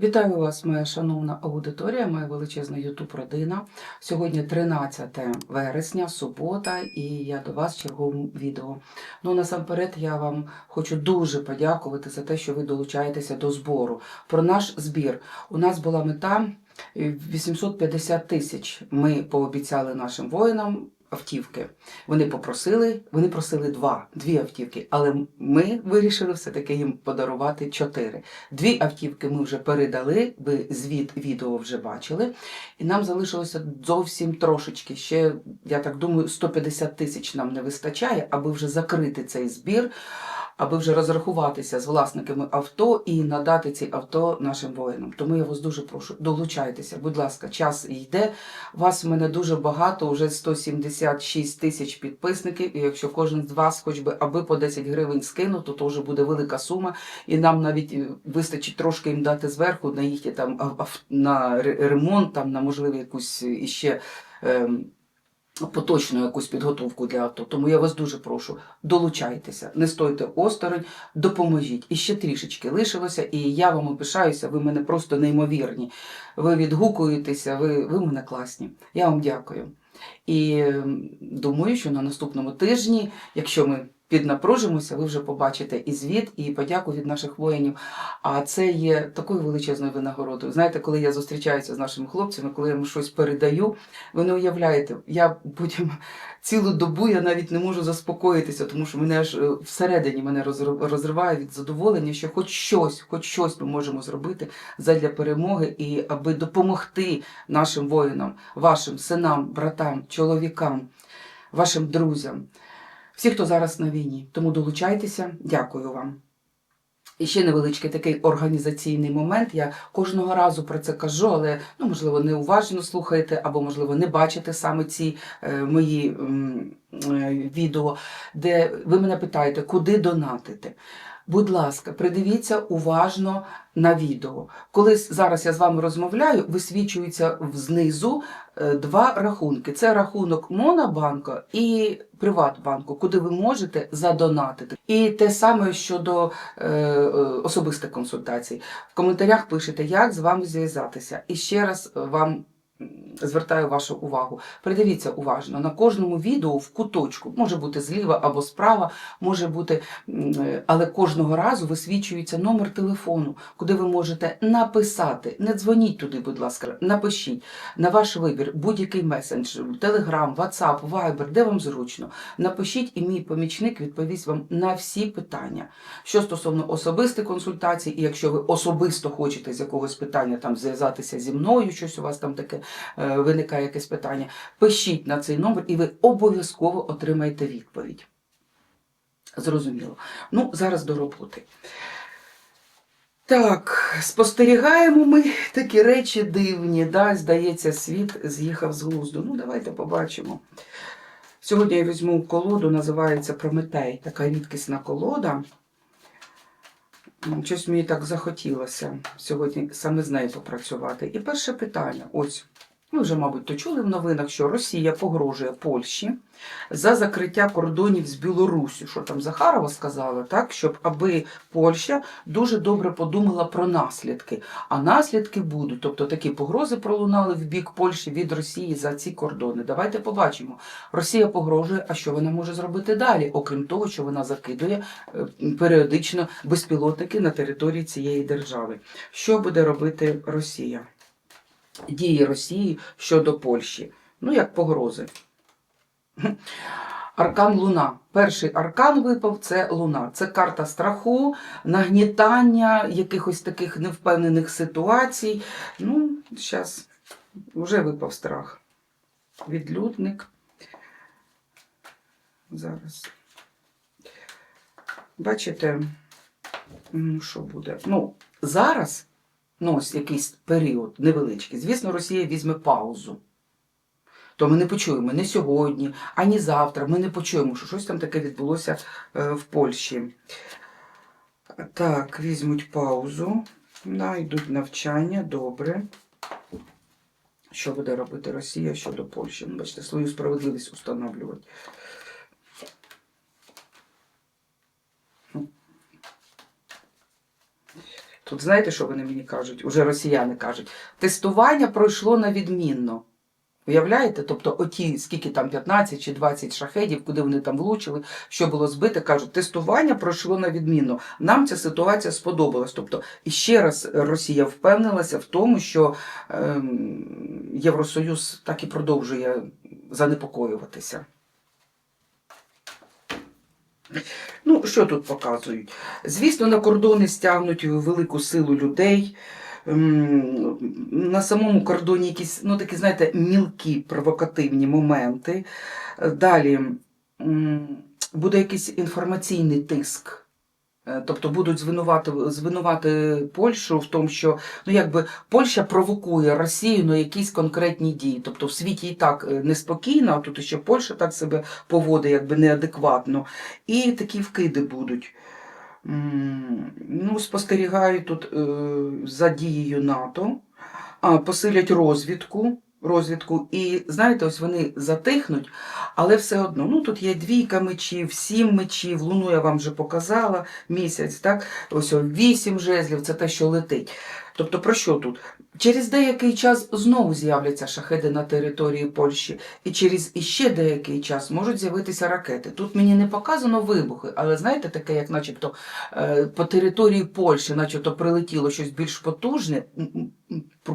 Вітаю вас, моя шановна аудиторія, моя величезна ютуб родина. Сьогодні 13 вересня, субота, і я до вас в відео. Ну насамперед я вам хочу дуже подякувати за те, що ви долучаєтеся до збору. Про наш збір. У нас була мета е, 850 тисяч. Ми пообіцяли нашим воїнам. Автівки. Вони попросили, вони просили два, дві автівки, але ми вирішили все-таки їм подарувати чотири. Дві автівки ми вже передали, ви звіт відео вже бачили, і нам залишилося зовсім трошечки. Ще, я так думаю, 150 тисяч нам не вистачає, аби вже закрити цей збір, аби вже розрахуватися з власниками авто і надати ці авто нашим воїнам. Тому я вас дуже прошу, долучайтеся, будь ласка, час йде. Вас в мене дуже багато, вже 176 тисяч підписників. І якщо кожен з вас, хоч би аби по 10 гривень скинув, то то вже буде велика сума. І нам навіть е, вистачить трошки їм дати зверху на їхні там на ремонт, там на можливо якусь іще. ем, Поточну якусь підготовку для авто. Тому я вас дуже прошу, долучайтеся, не стойте осторонь, допоможіть. І ще трішечки лишилося, і я вам опишаюся, ви мене просто неймовірні. Ви відгукуєтеся, ви, ви мене класні. Я вам дякую. І ем, думаю, що на наступному тижні, якщо ми піднапружимося, ви вже побачите і звіт, і подяку від наших воїнів. А це є такою величезною винагородою. Знаєте, коли я зустрічаюся з нашими хлопцями, коли я їм щось передаю, ви не уявляєте, я потім цілу добу я навіть не можу заспокоїтися, тому що мене аж е, всередині мене розр- розриває від задоволення, що хоч щось, хоч щось ми можемо зробити задля перемоги і аби допомогти нашим воїнам, вашим синам, братам, чоловікам, вашим друзям, всі, хто зараз на війні. Тому долучайтеся, дякую вам. І ще невеличкий такий організаційний момент. Я кожного разу про це кажу, але ну, можливо, неуважно слухаєте, або, можливо, не бачите саме ці е, мої е, відео, де ви мене питаєте, куди донатити. Будь ласка, придивіться уважно на відео. Коли зараз я з вами розмовляю, висвічуються знизу е, два рахунки: це рахунок Монобанку і Приватбанку, куди ви можете задонатити. І те саме щодо е, е, особистих консультацій. В коментарях пишете, як з вами зв'язатися. І ще раз вам звертаю вашу увагу. Придивіться уважно на кожному відео в куточку, може бути зліва або справа, може бути, е, але кожного разу висвічується номер телефону, куди ви можете написати. Не дзвоніть туди, будь ласка, напишіть на ваш вибір будь-який месендж, Telegram, WhatsApp, Viber, де вам зручно. Напишіть, і мій помічник відповість вам на всі питання. Що стосовно особистих консультацій, і якщо ви особисто хочете з якогось питання там зв'язатися зі мною, щось у вас там таке виникає якесь питання, пишіть на цей номер, і ви обов'язково отримаєте відповідь. Зрозуміло. Ну, зараз до роботи. Так, спостерігаємо ми такі речі дивні. Да? Здається, світ з'їхав з глузду. Ну, давайте побачимо. Сьогодні я візьму колоду, називається Прометей. Така рідкісна колода. Щось мені так захотілося сьогодні саме з нею попрацювати. І перше питання: ось. Ви вже, мабуть, то чули в новинах, що Росія погрожує Польщі за закриття кордонів з Білоруссю, що там Захарова сказала, так, щоб аби Польща дуже добре подумала про наслідки. А наслідки будуть, тобто такі погрози пролунали в бік Польщі від Росії за ці кордони. Давайте побачимо. Росія погрожує, а що вона може зробити далі, окрім того, що вона закидує е, періодично безпілотники на території цієї держави. Що буде робити Росія? Дії Росії щодо Польщі. Ну, як погрози. Аркан Луна. Перший аркан випав це Луна. Це карта страху, нагнітання якихось таких невпевнених ситуацій. Ну, зараз вже випав страх. Відлюдник. Зараз. Бачите, що буде? Ну, зараз, ну, ось якийсь період невеличкий. Звісно, Росія візьме паузу то ми не почуємо не сьогодні, ані завтра. Ми не почуємо, що щось там таке відбулося е, в Польщі. Так, візьмуть паузу, да, йдуть навчання, добре. Що буде робити Росія щодо Польщі? Ну, Бачите, свою справедливість установлювати. Тут знаєте, що вони мені кажуть? Уже росіяни кажуть, тестування пройшло на відмінно. Уявляєте? Тобто, оті, скільки там 15 чи 20 шахедів, куди вони там влучили, що було збите, кажуть, тестування пройшло на відмінно. Нам ця ситуація сподобалась. Тобто, і ще раз Росія впевнилася в тому, що ем, Євросоюз так і продовжує занепокоюватися. Ну, що тут показують? Звісно, на кордони стягнуть велику силу людей. Ем, На самому кордоні якісь, ну такі, знаєте, мілкі провокативні моменти. Далі буде якийсь інформаційний тиск. Е, Тобто будуть звинувати, звинувати Польщу в тому, що ну, якби Польща провокує Росію на якісь конкретні дії. Тобто в світі і так е, неспокійно, а тут ще Польща так себе поводить, якби неадекватно. І такі вкиди будуть. Ну, спостерігаю тут е, за дією НАТО, посилять розвідку. Розвідку, і знаєте, ось вони затихнуть, але все одно. Ну тут є двійка мечів, сім мечів, луну я вам вже показала місяць, так? Ось вісім жезлів, це те, що летить. Тобто про що тут? Через деякий час знову з'являться шахеди на території Польщі, і через іще деякий час можуть з'явитися ракети. Тут мені не показано вибухи, але знаєте, таке, як начебто е, по території Польщі, начебто прилетіло щось більш потужне,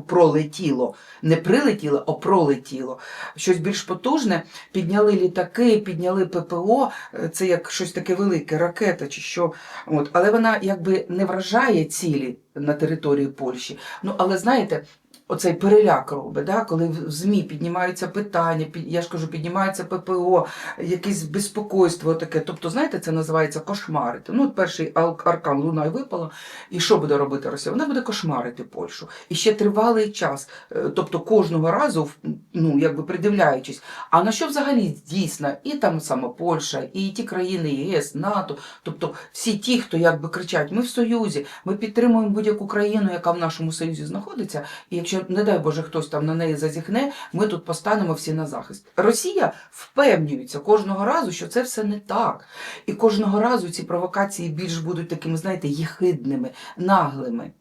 пролетіло, не прилетіло, а пролетіло. Щось більш потужне, підняли літаки, підняли ППО, е, це як щось таке велике, ракета чи що. От. Але вона якби не вражає цілі на території Польщі. Ну, але знаєте, оцей переляк робить, да? коли в ЗМІ піднімаються питання, я ж кажу, піднімається ППО, якесь безпокойство таке. Тобто, знаєте, це називається кошмарити. Ну, от перший аркан й випала, і що буде робити Росія? Вона буде кошмарити Польщу. І ще тривалий час. Е, Тобто кожного разу, ну, якби придивляючись, а на що взагалі дійсно і там сама Польща, і ті країни ЄС, НАТО, тобто всі ті, хто якби кричать, ми в Союзі, ми підтримуємо будь-яку країну, яка в нашому союзі знаходиться, і якщо, не дай Боже, хтось там на неї зазіхне, ми тут постанемо всі на захист. Росія впевнюється кожного разу, що це все не так. І кожного разу ці провокації більш будуть такими, знаєте, єхидними, наглими.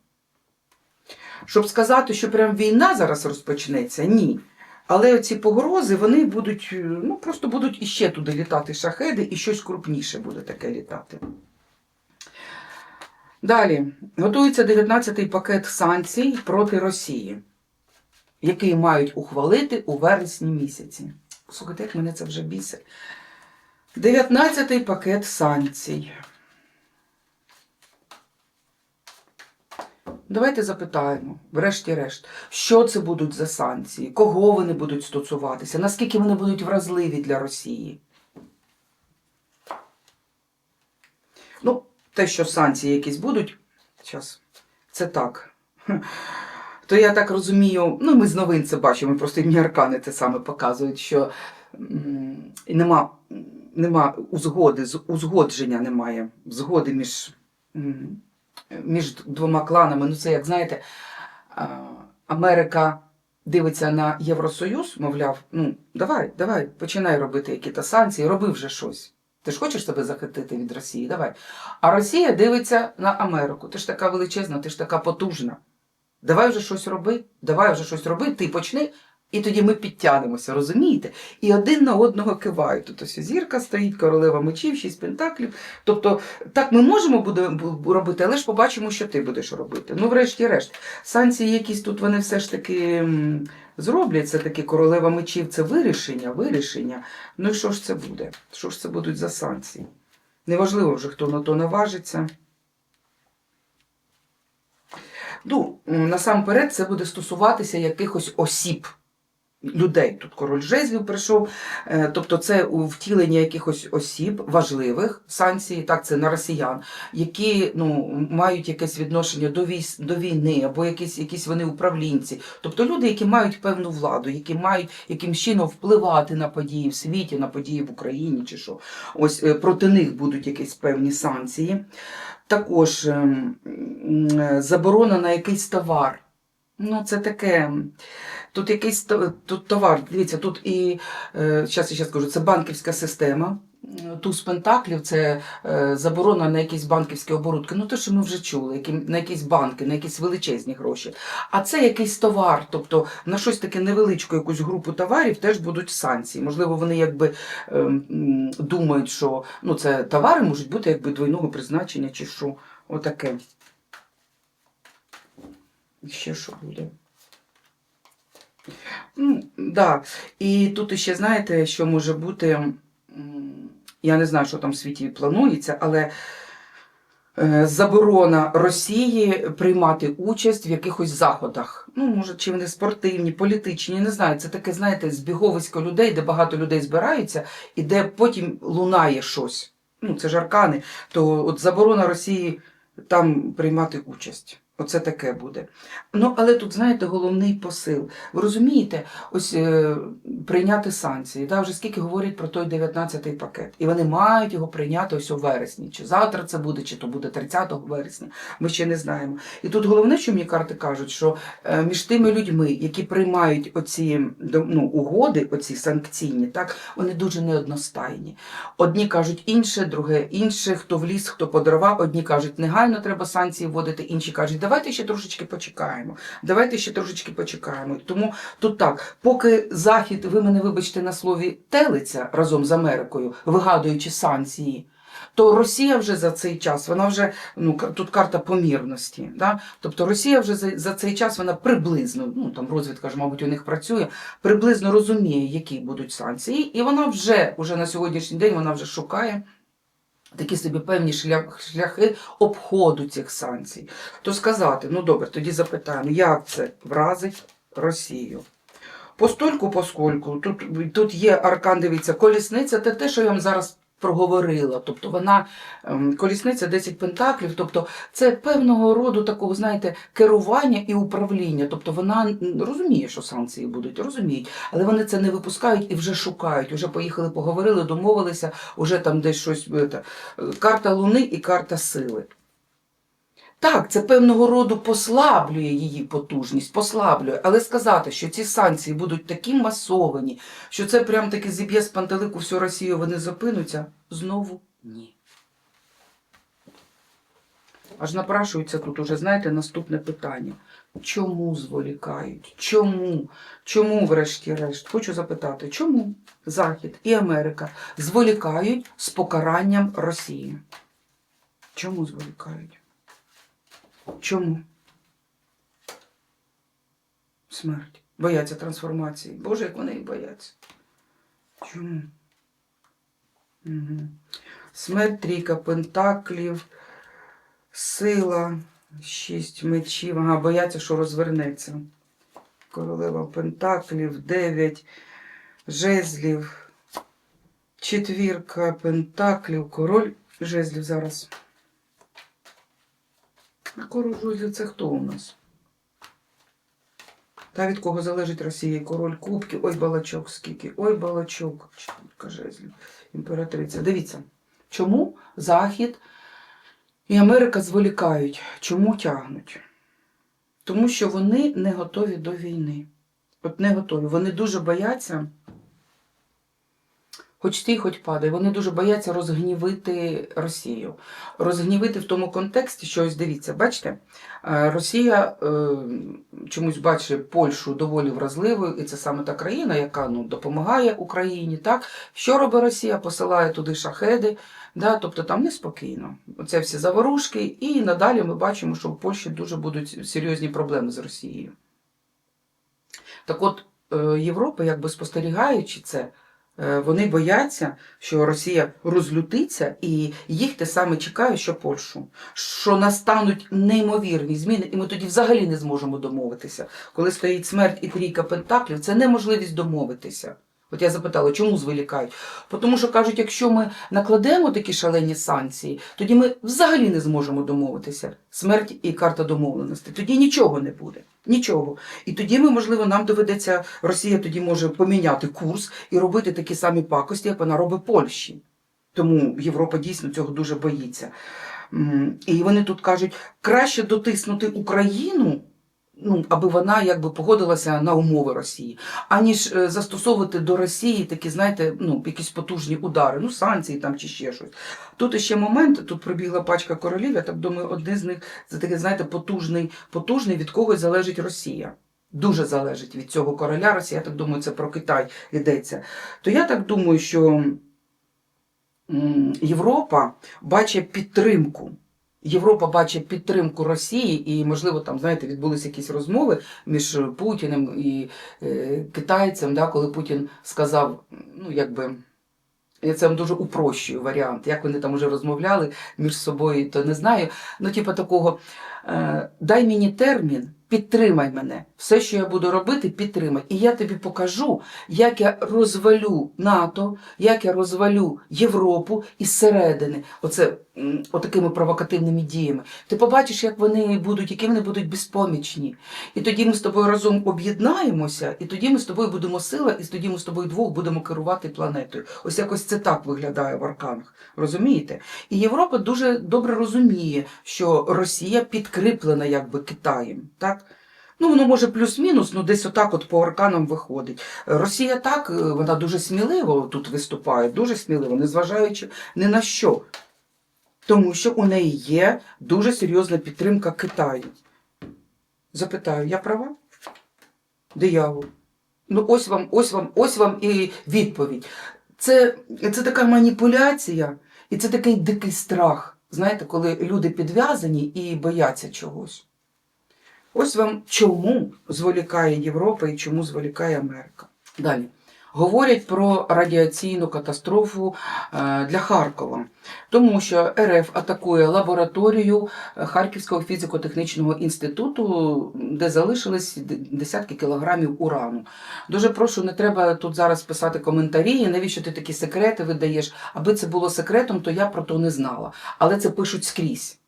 Щоб сказати, що прям війна зараз розпочнеться, ні. Але оці погрози, вони будуть, ну просто будуть іще туди літати шахеди, і щось крупніше буде таке літати. Далі готується 19-й пакет санкцій проти Росії, який мають ухвалити у вересні місяці. Слухайте, як мене це вже бісить. 19-й пакет санкцій. Давайте запитаємо, врешті-решт, що це будуть за санкції, кого вони будуть стосуватися, наскільки вони будуть вразливі для Росії. Ну, те, що санкції якісь будуть, зараз, це так. То я так розумію, ну ми з новин це бачимо, просто і аркани те саме показують, що нема, нема узгоди, узгодження немає, згоди між, між двома кланами. Ну це як знаєте, Америка дивиться на Євросоюз, мовляв, ну давай, давай, починай робити якісь санкції, роби вже щось. Ти ж хочеш себе захистити від Росії? Давай. А Росія дивиться на Америку. Ти ж така величезна, ти ж така потужна. Давай вже щось роби, давай вже щось роби, ти почни, і тоді ми підтягнемося, розумієте? І один на одного кивають. Тут ось зірка стоїть, королева мечів, шість пентаклів. Тобто, так ми можемо буде робити, але ж побачимо, що ти будеш робити. Ну, врешті-решт, санкції якісь тут вони все ж таки зроблять. Це таки королева мечів, це вирішення, вирішення. Ну і що ж це буде? Що ж це будуть за санкції? Неважливо вже, хто на то наважиться. Ну, насамперед, це буде стосуватися якихось осіб, людей. Тут король жезлів прийшов. Е, Тобто, це втілення якихось осіб важливих санкцій, так це на росіян, які ну, мають якесь відношення до війс, до війни, або якісь, якісь вони управлінці. Тобто люди, які мають певну владу, які мають якимсь чином впливати на події в світі, на події в Україні чи що. Ось е, проти них будуть якісь певні санкції. Також ем, е, заборона на якийсь товар. Ну, це таке. Тут якийсь тут товар, дивіться, тут і зараз я ще скажу, це банківська система, туз пентаклів це е, заборона на якісь банківські оборудки. Ну, те, що ми вже чули, на якісь банки, на якісь величезні гроші. А це якийсь товар, тобто на щось таке невеличку якусь групу товарів теж будуть санкції. Можливо, вони якби ем, думають, що ну, це товари можуть бути якби двойного призначення чи що. Отаке. Ще що буде? Ну, да. І тут ще знаєте, що може бути. Я не знаю, що там в світі планується, але е, заборона Росії приймати участь в якихось заходах. Ну, може, чи вони спортивні, політичні, не знаю. Це таке, знаєте, збіговисько людей, де багато людей збираються, і де потім лунає щось. Ну, це ж аркани. То от заборона Росії там приймати участь. Оце таке буде. Ну, але тут, знаєте, головний посил. Ви розумієте, ось е, прийняти санкції. Да, вже скільки говорять про той 19-й пакет. І вони мають його прийняти ось у вересні. Чи завтра це буде, чи то буде 30 вересня. Ми ще не знаємо. І тут головне, що мені карти кажуть, що е, між тими людьми, які приймають оці ну, угоди, оці санкційні, так, вони дуже неодностайні. Одні кажуть інше, друге інше, хто в ліс, хто по дрова, одні кажуть, негайно треба санкції вводити, інші кажуть, давайте ще трошечки почекаємо. Давайте ще трошечки почекаємо. Тому тут так, поки Захід, ви мене вибачте на слові, телиться разом з Америкою, вигадуючи санкції. То Росія вже за цей час, вона вже ну тут карта помірності. Да? Тобто Росія вже за, за цей час вона приблизно, ну там розвідка ж, мабуть, у них працює, приблизно розуміє, які будуть санкції, і вона вже, уже на сьогоднішній день вона вже шукає такі собі певні шлях, шляхи обходу цих санкцій. То сказати, ну добре, тоді запитаємо, як це вразить Росію? Постольку, поскольку, тут, тут є аркан, дивіться, колісниця, це те, що я вам зараз проговорила. Тобто вона ем, колісниця 10 пентаклів, тобто це певного роду такого, знаєте, керування і управління. Тобто вона розуміє, що санкції будуть, розуміють, але вони це не випускають і вже шукають. Уже поїхали, поговорили, домовилися, уже там десь щось. е, е, Карта Луни і карта сили. Так, це певного роду послаблює її потужність, послаблює, але сказати, що ці санкції будуть такі масовані, що це прям таки зіб'є з пантелику всю Росію, вони зупинуться, знову ні. Аж напрашується тут уже, знаєте, наступне питання. Чому зволікають? Чому? Чому, врешті-решт? Хочу запитати, чому Захід і Америка зволікають з покаранням Росії? Чому зволікають? Чому? Смерть. Бояться трансформації. Боже, як вони їх бояться. Чому? Угу. Смерть, трійка пентаклів, сила, шість мечів. Ага, бояться, що розвернеться. Королева пентаклів, дев'ять жезлів, четвірка пентаклів, король жезлів зараз. Король жезлів це хто у нас? Та від кого залежить Росія? Король кубків, ой балачок скільки, ой балачок, четвірка жезлів, імператриця. Дивіться, чому Захід і Америка зволікають? Чому тягнуть? Тому що вони не готові до війни. От не готові. Вони дуже бояться, хоч ти, хоч падай, вони дуже бояться розгнівити Росію. Розгнівити в тому контексті, що ось дивіться, бачите, е, Росія е, чомусь бачить Польщу доволі вразливою, і це саме та країна, яка ну, допомагає Україні. Так? Що робить Росія? Посилає туди шахеди, да? тобто там неспокійно. Оце всі заворушки, і надалі ми бачимо, що в Польщі дуже будуть серйозні проблеми з Росією. Так от, е, Європа, якби спостерігаючи це, вони бояться, що Росія розлютиться, і їх те саме чекає, що Польщу. Що настануть неймовірні зміни, і ми тоді взагалі не зможемо домовитися. Коли стоїть смерть і трійка пентаклів, це неможливість домовитися. От я запитала, чому зволікають? Тому що кажуть, якщо ми накладемо такі шалені санкції, тоді ми взагалі не зможемо домовитися. Смерть і карта домовленості. Тоді нічого не буде. Нічого. І тоді ми, можливо, нам доведеться, Росія тоді може поміняти курс і робити такі самі пакості, як вона робить Польщі. Тому Європа дійсно цього дуже боїться. І вони тут кажуть, краще дотиснути Україну ну, аби вона якби погодилася на умови Росії, аніж е, застосовувати до Росії такі, знаєте, ну, якісь потужні удари, ну, санкції там чи ще щось. Тут ще момент, тут прибігла пачка королів, я так думаю, один з них це такий, знаєте, потужний, потужний, від когось залежить Росія. Дуже залежить від цього короля Росія, я так думаю, це про Китай йдеться. То я так думаю, що Європа бачить підтримку. Європа бачить підтримку Росії, і, можливо, там, знаєте, відбулися якісь розмови між Путіним і е, китайцем, да, коли Путін сказав, ну, якби. Я це вам дуже упрощую варіант. Як вони там уже розмовляли між собою, то не знаю. Ну, типу такого, е, дай мені термін, підтримай мене. Все, що я буду робити, підтримай. І я тобі покажу, як я розвалю НАТО, як я розвалю Європу із середини. Оце отакими провокативними діями. Ти побачиш, як вони будуть, які вони будуть безпомічні. І тоді ми з тобою разом об'єднаємося, і тоді ми з тобою будемо сила, і тоді ми з тобою двох будемо керувати планетою. Ось якось це так виглядає в арканах. Розумієте? І Європа дуже добре розуміє, що Росія підкріплена якби Китаєм. Так? Ну, воно може плюс-мінус, ну десь отак от по арканам виходить. Росія так, е, вона дуже сміливо тут виступає, дуже сміливо, незважаючи ні на що. Тому що у неї є дуже серйозна підтримка Китаю. Запитаю, я права? Диявол. Ну, ось вам, ось вам, ось вам і відповідь. Це, це така маніпуляція, і це такий дикий страх. Знаєте, коли люди підв'язані і бояться чогось. Ось вам чому зволікає Європа і чому зволікає Америка. Далі. Говорять про радіаційну катастрофу е, для Харкова, тому що РФ атакує лабораторію е, Харківського фізико-технічного інституту, де залишились десятки кілограмів урану. Дуже прошу, не треба тут зараз писати коментарі, навіщо ти такі секрети видаєш. Аби це було секретом, то я про то не знала. Але це пишуть скрізь.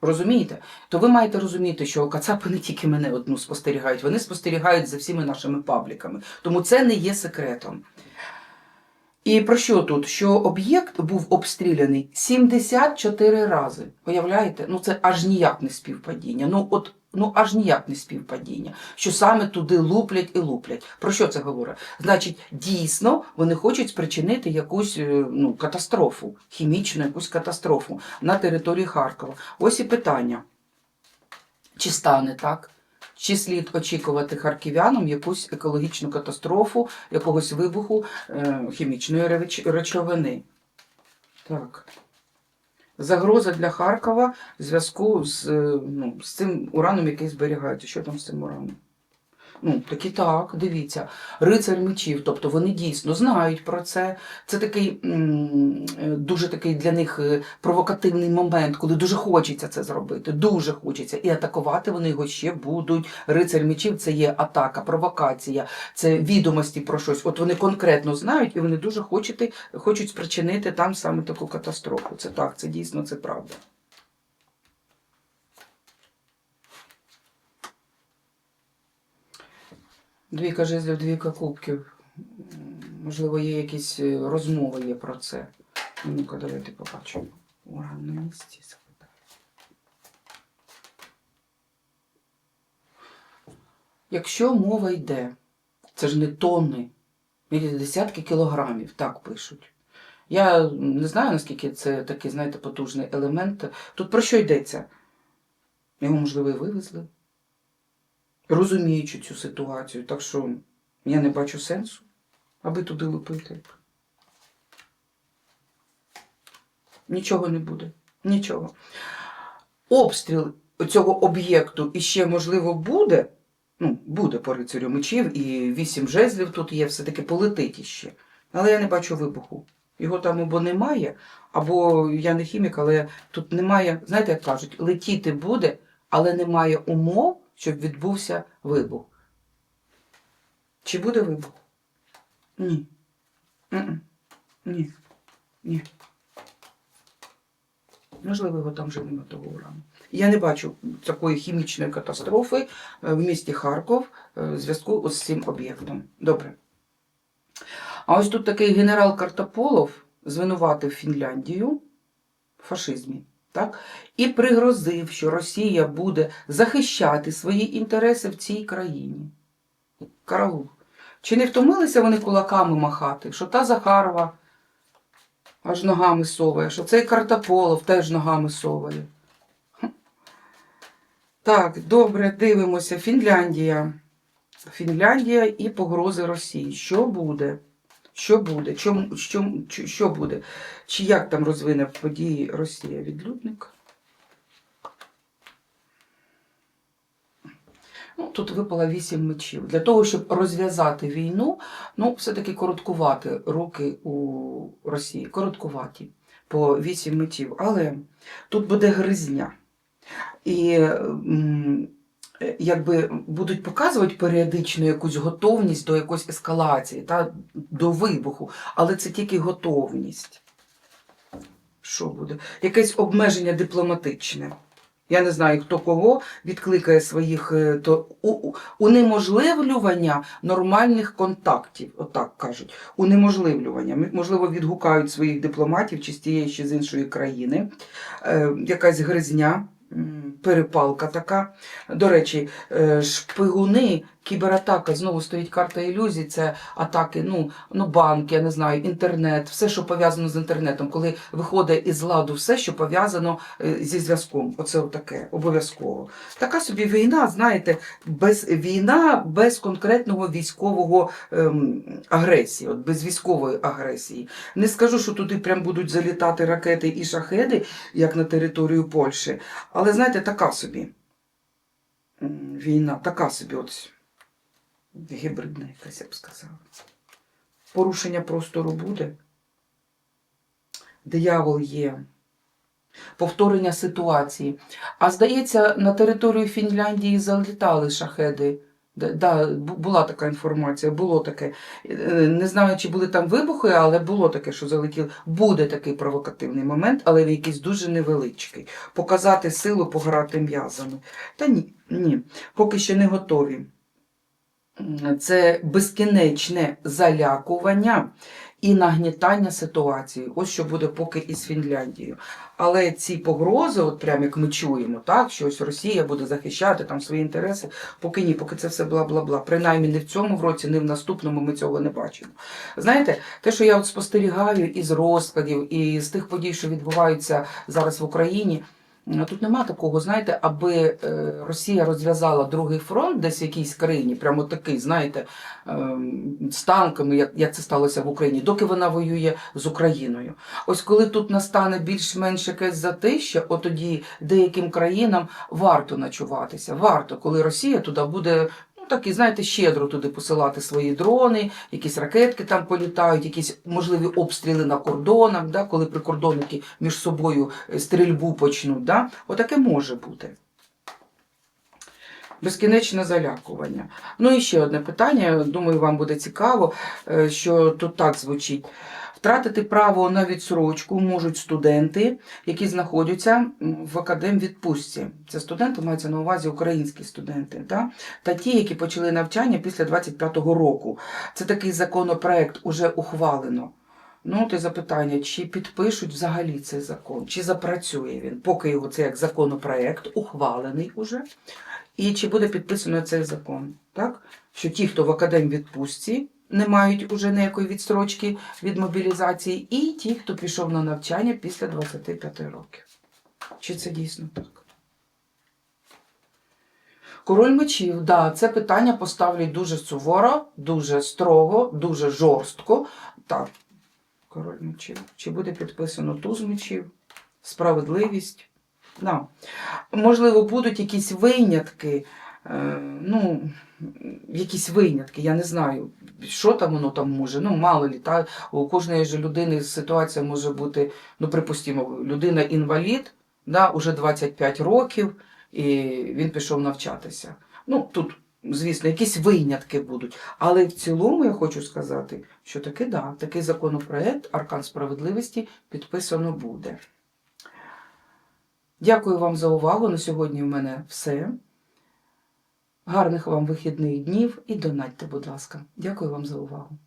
Розумієте? То ви маєте розуміти, що Кацапи не тільки мене одну спостерігають, вони спостерігають за всіми нашими пабліками. Тому це не є секретом. І про що тут? Що об'єкт був обстріляний 74 рази. Уявляєте? Ну це аж ніяк не співпадіння. Ну от ну аж ніяк не співпадіння. Що саме туди луплять і луплять. Про що це говорить? Значить, дійсно вони хочуть спричинити якусь е, ну, катастрофу, хімічну якусь катастрофу на території Харкова. Ось і питання. Чи стане так? Чи слід очікувати харків'янам якусь екологічну катастрофу, якогось вибуху е, хімічної речовини? Так. Загроза для Харкова в зв'язку з, е, ну, з цим ураном, який зберігається. Що там з цим ураном? Ну, такі так, дивіться. Рицар мечів, тобто вони дійсно знають про це. Це такий е, дуже такий для них е, провокативний момент, коли дуже хочеться це зробити. Дуже хочеться. І атакувати вони його ще будуть. Рицар мечів це є атака, провокація, це відомості про щось. От вони конкретно знають, і вони дуже хочуть, хочуть спричинити там саме таку катастрофу. Це так, це дійсно це правда. Двійка жезлів, двійка кубків. Можливо, є якісь е, розмови є про це. Ну-ка, давайте побачимо. Уран на місці запитаю. Якщо мова йде, це ж не тонни, десятки кілограмів, так пишуть. Я не знаю, наскільки це такий, знаєте, потужний елемент. Тут про що йдеться? Його, можливо, і вивезли розуміючи цю ситуацію. Так що я не бачу сенсу, аби туди лупити. Нічого не буде. Нічого. Обстріл цього об'єкту іще, можливо, буде. Ну, буде по рицарю мечів, і вісім жезлів тут є, все-таки полетить іще. Але я не бачу вибуху. Його там або немає, або я не хімік, але тут немає, знаєте, як кажуть, летіти буде, але немає умов, щоб відбувся вибух. Чи буде вибух? Ні. Ні. Ні. Можливо, його там вже немає того урану. Я не бачу такої хімічної катастрофи е, в місті Харков е, в зв'язку з цим об'єктом. Добре. А ось тут такий генерал Картополов звинуватив Фінляндію в фашизмі. Так? і пригрозив, що Росія буде захищати свої інтереси в цій країні. Караул. Чи не втомилися вони кулаками махати, що та Захарова аж ногами соває, що цей Картополов теж ногами соває. Так, добре, дивимося. Фінляндія. Фінляндія і погрози Росії. Що буде? Що буде? Чому, що, що- буде? Чи як там розвине події Росія? Відлюдник? Ну, тут випало вісім мечів. Для того, щоб розв'язати війну, ну, все-таки короткувати руки у Росії. Короткуваті по вісім мечів. Але тут буде гризня. І якби будуть показувати періодично якусь готовність до якоїсь ескалації, та, до вибуху, але це тільки готовність. Що буде? Якесь обмеження дипломатичне. Я не знаю, хто кого відкликає своїх е, то унеможливлювання нормальних контактів, отак кажуть. Унеможливлювання. Можливо, відгукають своїх дипломатів чи з тієї, чи з іншої країни. Е, якась гризня, перепалка така. До речі, е, шпигуни, кібератака, знову стоїть карта ілюзій, це атаки, ну, ну, банки, я не знаю, інтернет, все, що пов'язано з інтернетом, коли виходить із ладу все, що пов'язано е, зі зв'язком. Оце таке, обов'язково. Така собі війна, знаєте, без війна без конкретного військового ем, агресії, от без військової агресії. Не скажу, що туди прям будуть залітати ракети і шахеди, як на територію Польщі, але знаєте, така собі війна, така собі от гібридна якась, я б сказала. Порушення простору буде. Диявол є. Повторення ситуації. А здається, на територію Фінляндії залітали шахеди. Да, була така інформація, було таке. Е, Не знаю, чи були там вибухи, але було таке, що залетіли. Буде такий провокативний момент, але він якийсь дуже невеличкий. Показати силу, пограти м'язами. Та ні, ні, поки ще не готові. Це безкінечне залякування і нагнітання ситуації. Ось що буде поки із Фінляндією. Але ці погрози, от прям як ми чуємо, так, що ось Росія буде захищати там свої інтереси, поки ні, поки це все бла-бла-бла. Принаймні не в цьому році, не в наступному ми цього не бачимо. Знаєте, те, що я от спостерігаю із розкладів, і з тих подій, що відбуваються зараз в Україні. М, Тут нема такого, знаєте, аби е, Росія розв'язала другий фронт десь в якійсь країні, прямо такий, знаєте, ем, з танками, як це сталося в Україні, доки вона воює з Україною. Ось коли тут настане більш-менш якесь затище, от тоді деяким країнам варто ночуватися. Варто, коли Росія туди буде. Ну, такі, знаєте, щедро туди посилати свої дрони, якісь ракетки там політають, якісь можливі обстріли на кордонах, да, коли прикордонники між собою е, стрільбу почнуть. Да? Отаке може бути. Безкінечне залякування. Ну і ще одне питання, думаю, вам буде цікаво, е, що тут так звучить. Втратити право на відсрочку можуть студенти, які знаходяться в академвідпустці. Це студенти мається на увазі українські студенти, та, та ті, які почали навчання після 25-го року. Це такий законопроект уже ухвалено. Ну, ти запитання, чи підпишуть взагалі цей закон, чи запрацює він, поки його це як законопроект ухвалений уже. І чи буде підписано цей закон, так? Що ті, хто в академвідпустці, не мають уже ніякої відстрочки від мобілізації, і ті, хто пішов на навчання після 25 років. Чи це дійсно так? Король мечів, да, це питання поставлять дуже суворо, дуже строго, дуже жорстко. Так, король мечів. Чи буде підписано туз мечів? Справедливість? Да. Можливо, будуть якісь винятки, е, ну, якісь винятки, я не знаю, що там воно там може. Ну, мало лі, та, у кожної ж людини ситуація може бути, ну, припустимо, людина інвалід, да, уже 25 років, і він пішов навчатися. Ну, тут, звісно, якісь винятки будуть. Але в цілому я хочу сказати, що таки да, такий законопроект Аркан справедливості підписано буде. Дякую вам за увагу. На сьогодні в мене все. Гарних вам вихідних днів і донатьте, будь ласка. Дякую вам за увагу.